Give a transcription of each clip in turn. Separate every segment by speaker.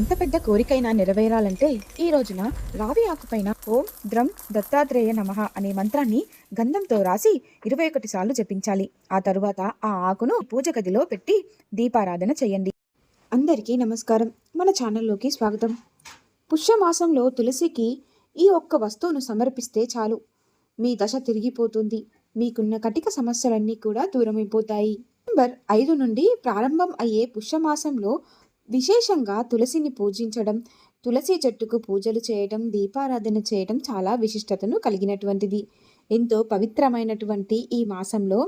Speaker 1: ఎంత పెద్ద కోరికైనా నెరవేరాలంటే ఈ రోజున రావి ఆకుపైన ఓం ద్రం దత్తాత్రేయ నమః అనే మంత్రాన్ని గంధంతో రాసి ఇరవై ఒకటి సార్లు జపించాలి. ఆ తరువాత ఆ ఆకును పూజ గదిలో పెట్టి దీపారాధన చేయండి. అందరికీ నమస్కారం. మన ఛానల్లోకి స్వాగతం. పుష్యమాసంలో తులసికి ఈ ఒక్క వస్తువును సమర్పిస్తే చాలు. మీ దశ తిరిగిపోతుంది. మీకున్న కటిక సమస్యలన్నీ కూడా దూరమైపోతాయి. నవంబర్ ఐదు నుండి ప్రారంభం అయ్యే పుష్యమాసంలో విశేషంగా తులసిని పూజించడం తులసి చెట్టుకు పూజలు చేయడం దీపారాధన చేయడం చాలా విశిష్టతను కలిగినటువంటిది. ఎంతో పవిత్రమైనటువంటి ఈ మాసంలో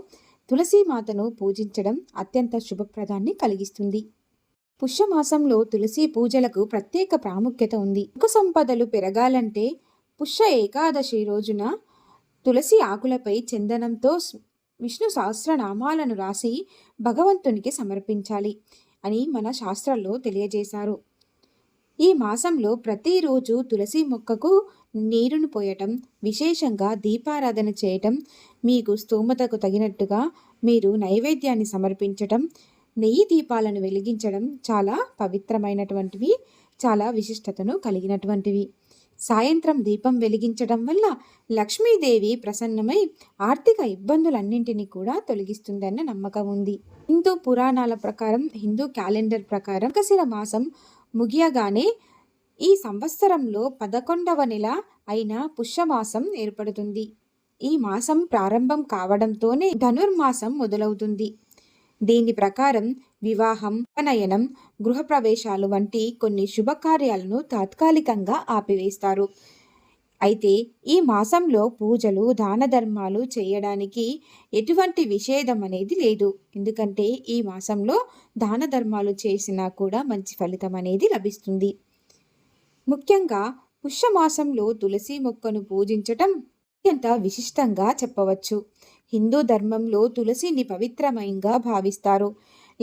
Speaker 1: తులసి మాతను పూజించడం అత్యంత శుభప్రదాన్ని కలిగిస్తుంది. పుష్యమాసంలో తులసి పూజలకు ప్రత్యేక ప్రాముఖ్యత ఉంది. సుఖ సంపదలు పెరగాలంటే పుష్య ఏకాదశి రోజున తులసి ఆకులపై చందనంతో విష్ణు సహస్రనామాలను రాసి భగవంతునికి సమర్పించాలి. అని మన శాస్త్రాల్లో తెలియజేశారు. ఈ మాసంలో ప్రతిరోజు తులసి మొక్కకు నీరును పోయటం విశేషంగా దీపారాధన చేయటం మీకు స్తోమతకు తగినట్టుగా మీరు నైవేద్యాన్ని సమర్పించటం నెయ్యి దీపాలను వెలిగించడం చాలా పవిత్రమైనటువంటివి చాలా విశిష్టతను కలిగినటువంటివి. సాయంత్రం దీపం వెలిగించడం వల్ల లక్ష్మీదేవి ప్రసన్నమై ఆర్థిక ఇబ్బందులన్నింటినీ కూడా తొలగిస్తుందన్న నమ్మకం ఉంది. హిందూ పురాణాల ప్రకారం హిందూ క్యాలెండర్ ప్రకారం కసిర మాసం ముగియగానే ఈ సంవత్సరంలో పదకొండవ నెల అయిన పుష్యమాసం ఏర్పడుతుంది. ఈ మాసం ప్రారంభం కావడంతోనే ధనుర్మాసం మొదలవుతుంది. దీని ప్రకారం వివాహం ఉపనయనం గృహప్రవేశాలు వంటి కొన్ని శుభకార్యాలను తాత్కాలికంగా ఆపివేస్తారు. అయితే ఈ మాసంలో పూజలు దాన ధర్మాలు చేయడానికి ఎటువంటి విషేధం అనేది లేదు. ఎందుకంటే ఈ మాసంలో దాన ధర్మాలు చేసినా కూడా మంచి ఫలితం అనేది లభిస్తుంది. ముఖ్యంగా పుష్యమాసంలో తులసి మొక్కను పూజించటం అత్యంత విశిష్టంగా చెప్పవచ్చు. హిందూ ధర్మంలో తులసిని పవిత్రమయంగా భావిస్తారు.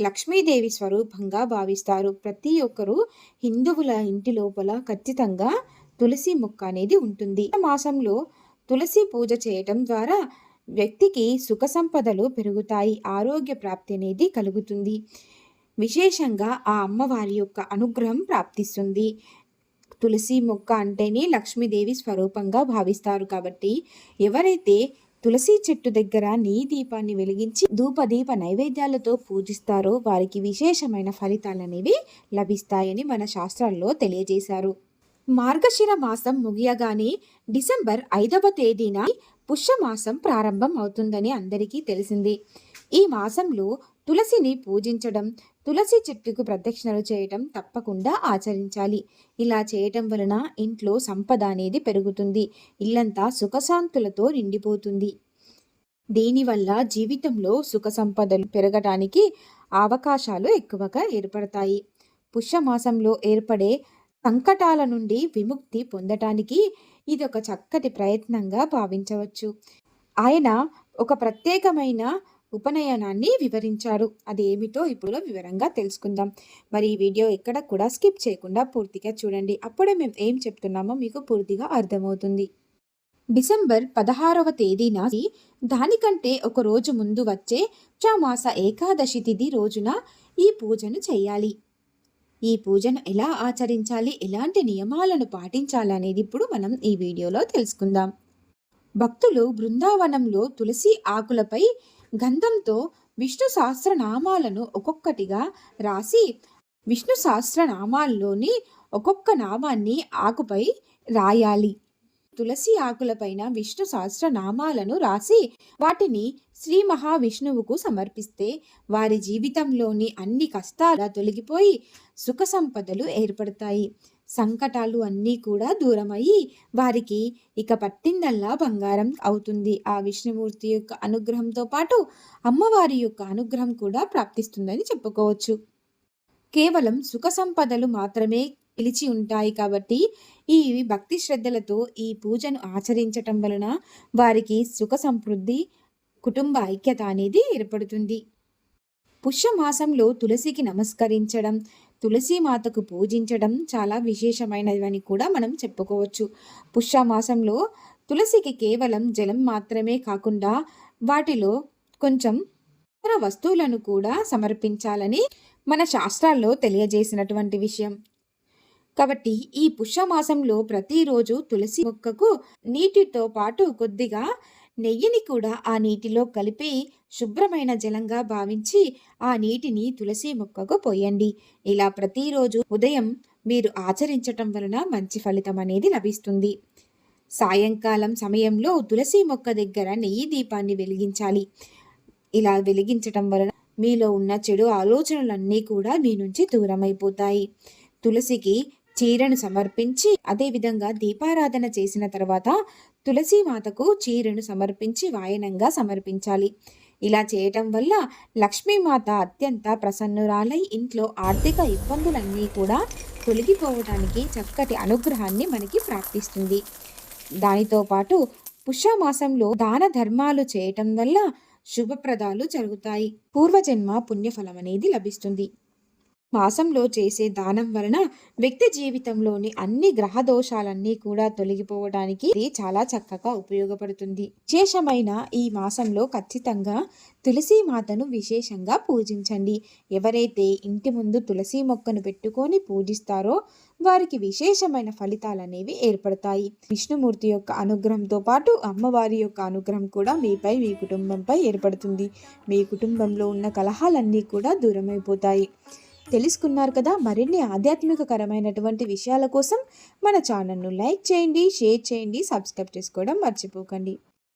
Speaker 1: లక్ష్మీదేవి స్వరూపంగా భావిస్తారు. ప్రతి ఒక్కరూ హిందువుల ఇంటి లోపల ఖచ్చితంగా తులసి మొక్క అనేది ఉంటుంది. మాసంలో తులసి పూజ చేయటం ద్వారా వ్యక్తికి సుఖ సంపదలు పెరుగుతాయి ఆరోగ్య ప్రాప్తి అనేది కలుగుతుంది. విశేషంగా ఆ అమ్మవారి యొక్క అనుగ్రహం ప్రాప్తిస్తుంది. తులసి మొక్క అంటేనే లక్ష్మీదేవి స్వరూపంగా భావిస్తారు కాబట్టి ఎవరైతే తులసి చెట్టు దగ్గర నీ దీపాన్ని వెలిగించి ధూపదీప నైవేద్యాలతో పూజిస్తారో వారికి విశేషమైన ఫలితాలనేవి లభిస్తాయని మన శాస్త్రాల్లో తెలియజేశారు. మార్గశిర మాసం ముగియగానే డిసెంబర్ ఐదవ తేదీన పుష్యమాసం ప్రారంభం అవుతుందని అందరికీ తెలిసింది. ఈ మాసంలో తులసిని పూజించడం తులసి చెట్టుకు ప్రదక్షిణలు చేయటం తప్పకుండా ఆచరించాలి. ఇలా చేయటం వలన ఇంట్లో సంపద అనేది పెరుగుతుంది. ఇల్లంతా సుఖశాంతులతో నిండిపోతుంది. దీనివల్ల జీవితంలో సుఖ సంపదలు పెరగటానికి అవకాశాలు ఎక్కువగా ఏర్పడతాయి. పుష్యమాసంలో ఏర్పడే సంకటాల నుండి విముక్తి పొందటానికి ఇది ఒక చక్కటి ప్రయత్నంగా భావించవచ్చు. ఆయన ఒక ప్రత్యేకమైన ఉపనయనాన్ని వివరించారు. అది ఏమిటో ఇప్పుడు వివరంగా తెలుసుకుందాం. మరి ఈ వీడియో ఎక్కడ కూడా స్కిప్ చేయకుండా పూర్తిగా చూడండి. అప్పుడే మేము ఏం చెప్తున్నామో మీకు పూర్తిగా అర్థమవుతుంది. డిసెంబర్ పదహారవ తేదీన దానికంటే ఒక రోజు ముందు వచ్చే చామాస ఏకాదశి తిథి రోజున ఈ పూజను చేయాలి. ఈ పూజను ఎలా ఆచరించాలి? ఎలాంటి నియమాలను పాటించాలనేది ఇప్పుడు మనం ఈ వీడియోలో తెలుసుకుందాం. భక్తులు బృందావనంలో తులసి ఆకులపై గంధంతో విష్ణు సహస్రనామాలను ఒక్కొక్కటిగా రాసి విష్ణు సహస్రనామాల్లోని ఒక్కొక్క నామాన్ని ఆకుపై రాయాలి. తులసి ఆకులపైన విష్ణు సహస్రనామాలను రాసి వాటిని శ్రీ మహావిష్ణువుకు సమర్పిస్తే వారి జీవితంలోని అన్ని కష్టాలు తొలగిపోయి సుఖ సంపదలు ఏర్పడతాయి. సంకటాలు అన్నీ కూడా దూరమయ్యి వారికి ఇక పట్టిందల్లా బంగారం అవుతుంది. ఆ విష్ణుమూర్తి యొక్క అనుగ్రహంతో పాటు అమ్మవారి యొక్క అనుగ్రహం కూడా ప్రాప్తిస్తుందని చెప్పుకోవచ్చు. కేవలం సుఖ సంపదలు మాత్రమే పిలిచి ఉంటాయి కాబట్టి ఈ భక్తి శ్రద్ధలతో ఈ పూజను ఆచరించటం వలన వారికి సుఖ సంపృద్ధి కుటుంబ ఐక్యత అనేది ఏర్పడుతుంది. పుష్యమాసంలో తులసికి నమస్కరించడం తులసి మాతకు పూజించడం చాలా విశేషమైనదని కూడా మనం చెప్పుకోవచ్చు. పుష్యమాసంలో తులసికి కేవలం జలం మాత్రమే కాకుండా వాటిలో కొంచెం ఇతర వస్తువులను కూడా సమర్పించాలని మన శాస్త్రాల్లో తెలియజేసినటువంటి విషయం. కాబట్టి ఈ పుష్యమాసంలో ప్రతిరోజు తులసి మొక్కకు నీటితో పాటు కొద్దిగా నెయ్యిని కూడా ఆ నీటిలో కలిపి శుభ్రమైన జలంగా భావించి ఆ నీటిని తులసి మొక్కకు పోయండి. ఇలా ప్రతిరోజు ఉదయం మీరు ఆచరించటం వలన మంచి ఫలితం అనేది లభిస్తుంది. సాయంకాలం సమయంలో తులసి మొక్క దగ్గర నెయ్యి దీపాన్ని వెలిగించాలి. ఇలా వెలిగించటం వలన మీలో ఉన్న చెడు ఆలోచనలన్నీ కూడా మీ నుంచి దూరమైపోతాయి. తులసికి చీరను సమర్పించి అదేవిధంగా దీపారాధన చేసిన తర్వాత తులసీమాతకు చీరను సమర్పించి వాయనంగా సమర్పించాలి. ఇలా చేయటం వల్ల లక్ష్మీమాత అత్యంత ప్రసన్నురాలై ఇంట్లో ఆర్థిక ఇబ్బందులన్నీ కూడా తొలగిపోవడానికి చక్కటి అనుగ్రహాన్ని మనకి ప్రాప్తిస్తుంది. దానితో పాటు పుష్యమాసంలో దాన ధర్మాలు చేయటం వల్ల శుభప్రదాలు జరుగుతాయి. పూర్వజన్మ పుణ్యఫలం అనేది లభిస్తుంది. మాసంలో చేసే దానం వలన వ్యక్తి జీవితంలోని అన్ని గ్రహ దోషాలన్నీ కూడా తొలగిపోవడానికి ఇది చాలా చక్కగా ఉపయోగపడుతుంది. విశేషమైన ఈ మాసంలో ఖచ్చితంగా తులసి మాతను విశేషంగా పూజించండి. ఎవరైతే ఇంటి ముందు తులసి మొక్కను పెట్టుకొని పూజిస్తారో వారికి విశేషమైన ఫలితాలు అనేవి ఏర్పడతాయి. విష్ణుమూర్తి యొక్క అనుగ్రహంతో పాటు అమ్మవారి యొక్క అనుగ్రహం కూడా మీపై మీ కుటుంబంపై ఏర్పడుతుంది. మీ కుటుంబంలో ఉన్న కలహాలన్నీ కూడా దూరమైపోతాయి. తెలుసుకున్నారు కదా మరిన్ని ఆధ్యాత్మికకరమైనటువంటి విషయాల కోసం మన ఛానల్ను లైక్ చేయండి షేర్ చేయండి సబ్స్క్రైబ్ చేసుకోవడం మర్చిపోకండి.